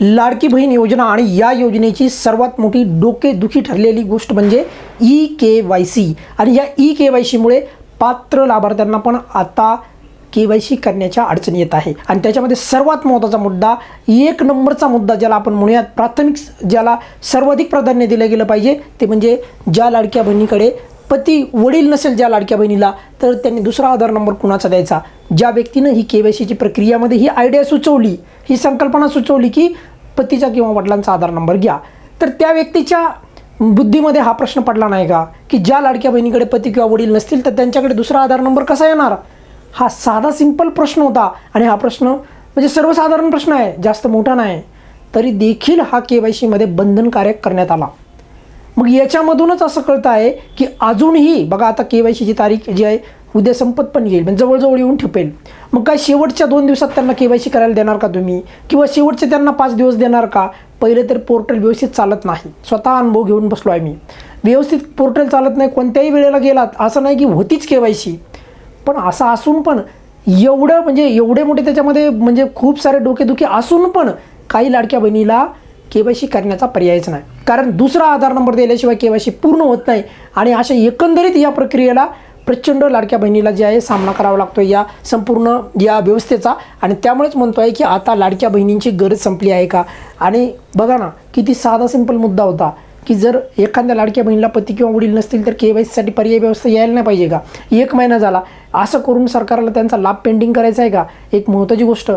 लाडकी बहीण योजना आणि या योजनेची सर्वात मोठी डोकेदुखी ठरलेली गोष्ट म्हणजे ई के वाय सी. आणि या ई के वाय सीमुळे पात्र लाभार्थ्यांना पण आता के वाय सी करण्याच्या अडचणी येत आहे. आणि त्याच्यामध्ये सर्वात महत्त्वाचा मुद्दा एक नंबरचा मुद्दा ज्याला आपण म्हणूयात प्राथमिक ज्याला सर्वाधिक प्राधान्य दिलं गेलं पाहिजे ते म्हणजे ज्या लाडक्या बहिणीकडे पती वडील नसेल ज्या लाडक्या बहिणीला तर त्यांनी दुसरा आधार नंबर कुणाचा द्यायचा? ज्या व्यक्तीनं ही के वाय सीची प्रक्रियामध्ये ही आयडिया सुचवली ही संकल्पना सुचवली की पतीचा किंवा वडिलांचा आधार नंबर घ्या. तर त्या व्यक्तीच्या बुद्धीमध्ये हा प्रश्न पडला नाही का? की ज्या लाडक्या बहिणीकडे पती किंवा वडील नसतील तर त्यांच्याकडे दुसरा आधार नंबर कसा येणार? हा साधा सिंपल प्रश्न होता आणि हा प्रश्न म्हणजे सर्वसाधारण प्रश्न आहे जास्त मोठा नाही. तरी देखील हा के वाय सीमध्ये बंधनकारक करण्यात आला. मग याच्यामधूनच असं कळतं आहे की अजूनही बघा आता के वाय सीची तारीख जी आहे उद्या संपत पण येईल म्हणजे जवळजवळ येऊन ठेपेल. मग काय शेवटच्या दोन दिवसात त्यांना के वाय सी करायला देणार का तुम्ही? किंवा शेवटचे त्यांना पाच दिवस देणार का? पहिले तर पोर्टल व्यवस्थित चालत नाही. स्वतः अनुभव घेऊन बसलो आहे मी. व्यवस्थित पोर्टल चालत नाही कोणत्याही वेळेला गेलात असं नाही की होतीच के वाय सी. पण असं असून पण एवढं म्हणजे एवढे मोठे त्याच्यामध्ये म्हणजे खूप सारे डोकेदुखी असून पण काही लाडक्या बहिणीला के वाय सी करण्याचा पर्यायच नाही. कारण दुसरा आधार नंबर दिल्याशिवाय के वाय सी पूर्ण होत नाही. आणि अशा एकंदरीत या प्रक्रियेला प्रचंड लाडक्या बहिणीला जे आहे सामना करावा लागतो या संपूर्ण या व्यवस्थेचा. आणि त्यामुळेच म्हणतो आहे की आता लाडक्या बहिणींची गरज संपली आहे का? आणि बघा ना किती साधा सिंपल मुद्दा होता की जर एखाद्या लाडक्या बहिणीला पती किंवा वडील नसतील तर के वाय सीसाठी पर्याय व्यवस्था यायला नाही पाहिजे का? एक महिना झाला. असं करून सरकारला त्यांचा लाभ पेंडिंग करायचा आहे का? एक महत्त्वाची गोष्ट.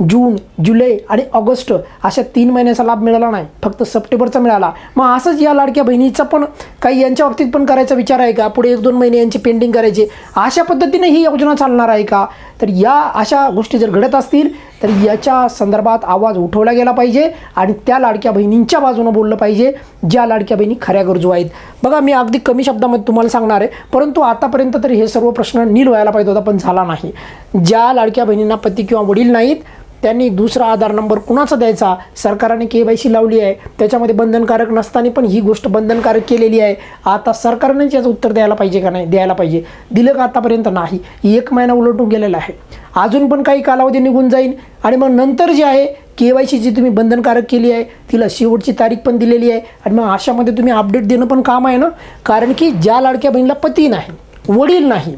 जून जुलै आणि ऑगस्ट अशा तीन महिन्याचा लाभ मिळाला नाही. फक्त सप्टेंबरचा मिळाला. मग असंच या लाडक्या बहिणीचा पण काही यांच्या बाबतीत पण करायचा विचार आहे का? पुढे एक दोन महिने यांची पेंडिंग करायचे. अशा पद्धतीने ही योजना चालणार आहे का? तर या अशा गोष्टी जर घडत असतील तर याच्या संदर्भात आवाज उठवला गेला पाहिजे आणि त्या लाडक्या बहिणींच्या बाजूनं बोललं पाहिजे ज्या लाडक्या बहिणी खऱ्या गरजू आहेत. बघा मी अगदी कमी शब्दामध्ये तुम्हाला सांगणार आहे परंतु आतापर्यंत तरी हे सर्व प्रश्न नील व्हायला पाहिजे होता पण झाला नाही. ज्या लाडक्या बहिणींना पती किंवा वडील नाहीत त्यांनी दुसरा आधार नंबर कुणाचा द्यायचा? सरकारने के वाय सी लावली आहे. त्याच्यामध्ये बंधनकारक नसताना पण ही गोष्ट बंधनकारक केलेली आहे. आता सरकारनेच याचं उत्तर द्यायला पाहिजे का नाही? द्यायला पाहिजे. दिलं का आतापर्यंत नाही? एक महिना उलटून गेलेला आहे. अजून पण काही कालावधी निघून जाईल. आणि मग नंतर जे आहे के वाय सी जी तुम्ही बंधनकारक केली आहे तिला शेवटची तारीख पण दिलेली आहे. आणि मग अशामध्ये तुम्ही अपडेट देणं पण काम आहे ना? कारण की ज्या लाडक्या बहिणीला पती नाही वडील नाही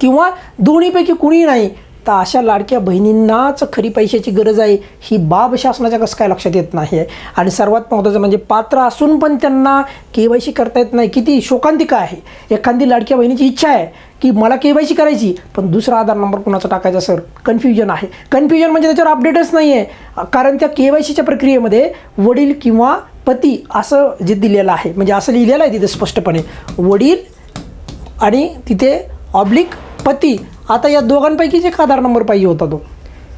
किंवा दोन्हीपैकी कुणीही नाही तर अशा लाडक्या बहिणींनाच खरी पैशाची गरज आहे ही बाब शासनाच्या कसं काय लक्षात येत नाही आहे आणि सर्वात महत्त्वाचं म्हणजे पात्र असून पण त्यांना के वाय सी करता येत नाही. किती शोकांतिका आहे. एखादी लाडक्या बहिणीची इच्छा आहे की मला के वाय सी करायची पण दुसरा आधार नंबर कुणाचा टाकायचा सर? कन्फ्युजन आहे. कन्फ्युजन म्हणजे त्याच्यावर अपडेटच नाही आहे कारण त्या के वाय सीच्या प्रक्रियेमध्ये वडील किंवा पती असं जे दिलेलं आहे म्हणजे असं लिहिलेलं आहे तिथे स्पष्टपणे. वडील आणि तिथे ऑब्लिक पती आता या दोघांपैकीच एक आधार नंबर पाहिजे होता तो.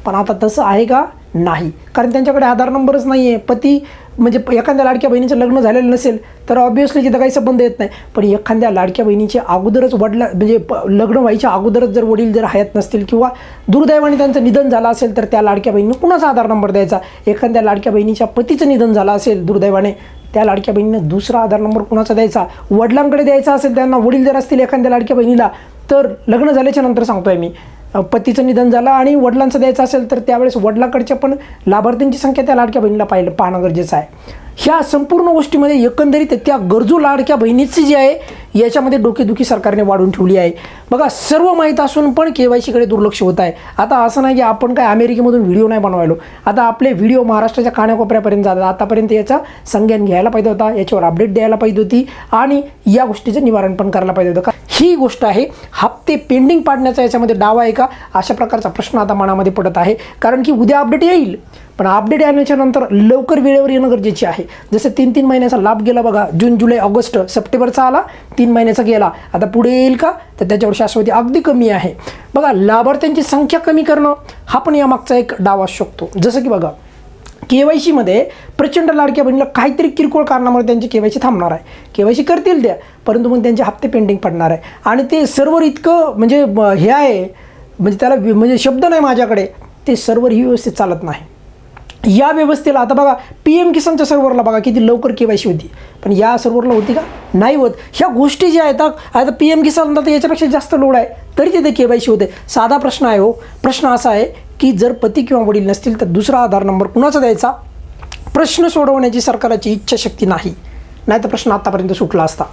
पण आता तसं आहे का? नाही. कारण त्यांच्याकडे आधार नंबरच नाही आहे पती म्हणजे प- एखाद्या लाडक्या बहिणीचं लग्न झालेलं नसेल तर ऑब्विसली तिथं काही संबंध येत नाही. पण एखाद्या लाडक्या बहिणीचे अगोदरच वडला म्हणजे प लग्न व्हायच्या अगोदरच जर वडील जर हयात नसतील किंवा दुर्दैवाने त्यांचं निधन झालं असेल तर त्या लाडक्या बहिणीनं कुणाचा आधार नंबर द्यायचा? एखाद्या लाडक्या बहिणीच्या पतीचं निधन झालं असेल दुर्दैवाने त्या लाडक्या बहिणीनं दुसरा आधार नंबर कुणाचा द्यायचा? वडिलांकडे द्यायचा असेल त्यांना वडील जर असतील एखाद्या लाडक्या बहिणीला तर लग्न झाल्याच्यानंतर सांगतोय मी. पतीचं निधन झालं आणि वडिलांचं द्यायचं असेल तर त्यावेळेस वडिलांकडच्या पण लाभार्थ्यांची संख्या त्या लाडक्या बहिणीला पाहिलं पाहणं गरजेचं आहे. ह्या संपूर्ण गोष्टीमध्ये एकंदरीत त्या गरजू लाडक्या बहिणीची जी आहे याच्यामध्ये डोकेदुखी सरकारने वाढून ठेवली आहे. बघा सर्व माहीत असून पण के वाय सीकडे दुर्लक्ष होत आहे. आता असं नाही की आपण काय अमेरिकेमधून व्हिडिओ नाही बनवायलो. आता आपले व्हिडिओ महाराष्ट्राच्या कानाकोपऱ्यापर्यंत जातात. आतापर्यंत याचा संज्ञान घ्यायला पाहिजे होता. याच्यावर अपडेट द्यायला पाहिजे होती आणि या गोष्टीचं निवारण पण करायला पाहिजे होतं. का ही गोष्ट आहे हप्ते पेंडिंग पाडण्याचा याच्यामध्ये डावा आहे का? अशा प्रकारचा प्रश्न आता मनामध्ये पडत आहे. कारण की उद्या अपडेट येईल. पण अपडेट येण्याच्या नंतर लवकर वेळेवर येणं गरजेचे आहे. जसं तीन तीन महिन्याचा लाभ गेला बघा जून जुलै ऑगस्ट सप्टेंबरचा आला तीन महिन्याचा गेला. आता पुढे येईल का? तर त्याच्यावर शाश्वती अगदी कमी आहे. बघा लाभार्थ्यांची संख्या कमी करणं हा पण यामागचा एक डाव असू शकतो. जसं की बघा के वाय सीमध्ये प्रचंड लाडक्या बहिणीला काहीतरी किरकोळ कारणामुळे त्यांची के वाय सी थांबणार आहे. के वाय सी करतील त्या परंतु मग त्यांचे हप्ते पेंडिंग पडणार आहे. आणि ते सर्वर इतकं म्हणजे हे आहे म्हणजे त्याला म्हणजे शब्द नाही माझ्याकडे ते सर्व्हर ही व्यवस्थित चालत नाही. या व्यवस्थेला आता बघा पी एम किसानच्या सर्व्हरला बघा किती लवकर के वाय सी होती. पण या सर्व्हरला होती का? नाही होत. ह्या गोष्टी ज्या आहेत आता पी एम किसान तर याच्यापेक्षा जास्त लोड आहे तरी तिथे के वाय सी होते. साधा प्रश्न आहे हो. प्रश्न असा आहे की जर पती किंवा वडील नसतील तर दुसरा आधार नंबर कुणाचा द्यायचा? प्रश्न सोडवण्याची सरकारची इच्छाशक्ती नाही. नाही तर प्रश्न आतापर्यंत सुटला असता.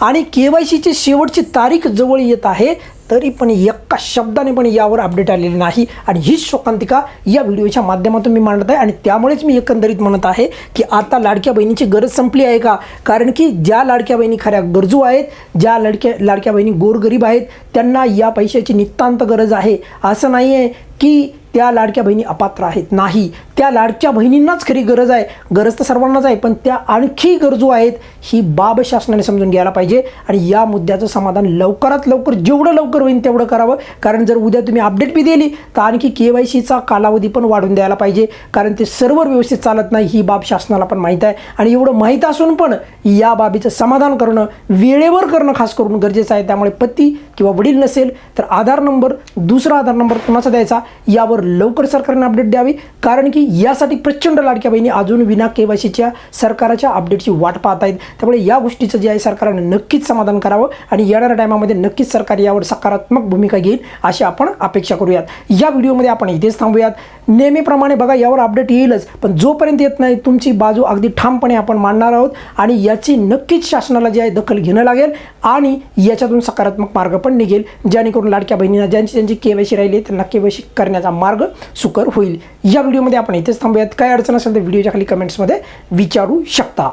आणि के वाय सीची शेवटची तारीख जवळ येत आहे तरी पण एका शब्दाने पण यावर अपडेट आलेली नाही. आणि हीच शोकांतिका या व्हिडिओच्या माध्यमातून मी मांडत आहे. आणि त्यामुळेच मी एकंदरीत म्हणत आहे की आता लाडक्या बहिणीची गरज संपली आहे का? कारण की ज्या लाडक्या बहिणी खऱ्या गरजू आहेत ज्या लडक्या लाडक्या बहिणी गोरगरीब आहेत त्यांना या पैशाची नितांत गरज आहे. असं नाही आहे की त्या लाडक्या बहिणी अपात्र आहेत. नाही त्या लाडक्या बहिणींनाच खरी गरज आहे. गरज तर सर्वांनाच आहे पण त्या आणखी गरजू आहेत ही बाब शासनाने समजून घ्यायला पाहिजे आणि या मुद्द्याचं समाधान लवकरात लवकर जेवढं लवकर होईल तेवढं करावं. कारण जर उद्या तुम्ही अपडेट बी दिली तर आणखी के वाय सीचा कालावधी पण वाढून द्यायला पाहिजे. कारण ते सर्वर व्यवस्थित चालत नाही ही बाब शासनाला पण माहीत आहे. आणि एवढं माहीत असून पण या बाबीचं समाधान करणं वेळेवर करणं खास करून गरजेचं आहे. त्यामुळे पती किंवा वडील नसेल तर आधार नंबर दुसरा आधार नंबर कुणाचा द्यायचा? यावर लवकर सरकारने अपडेट द्यावी. कारण की यासाठी प्रचंड लाडक्या बहिणी अजून विना केवायसीच्या सरकारच्या अपडेटची वाट पाहत आहेत. त्यामुळे या गोष्टीचं जे आहे सरकारने नक्कीच समाधान करावं आणि येणाऱ्या टायमामध्ये नक्कीच सरकार यावर सकारात्मक भूमिका घेईल अशी आपण अपेक्षा करूयात. या व्हिडिओमध्ये आपण इथेच थांबूयात. नेहमीप्रमाणे बघा यावर अपडेट येईलच पण जोपर्यंत येत नाही तुमची बाजू अगदी ठामपणे आपण मांडणार आहोत आणि याची नक्कीच शासनाला जे आहे दखल घेणं लागेल आणि याच्यातून सकारात्मक मार्ग पण निघेल. जेणेकरून लाडक्या बहिणींना ज्यांची ज्यांची केवायसी राहिली त्यांना केवायसी करण्याचा मार्ग मार्ग सुकर होईल. या व्हिडिओमध्ये आपण इथेच थांबूयात. काय अडचण असेल तर व्हिडिओच्या खाली कमेंट्समध्ये विचारू शकता.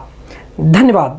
धन्यवाद.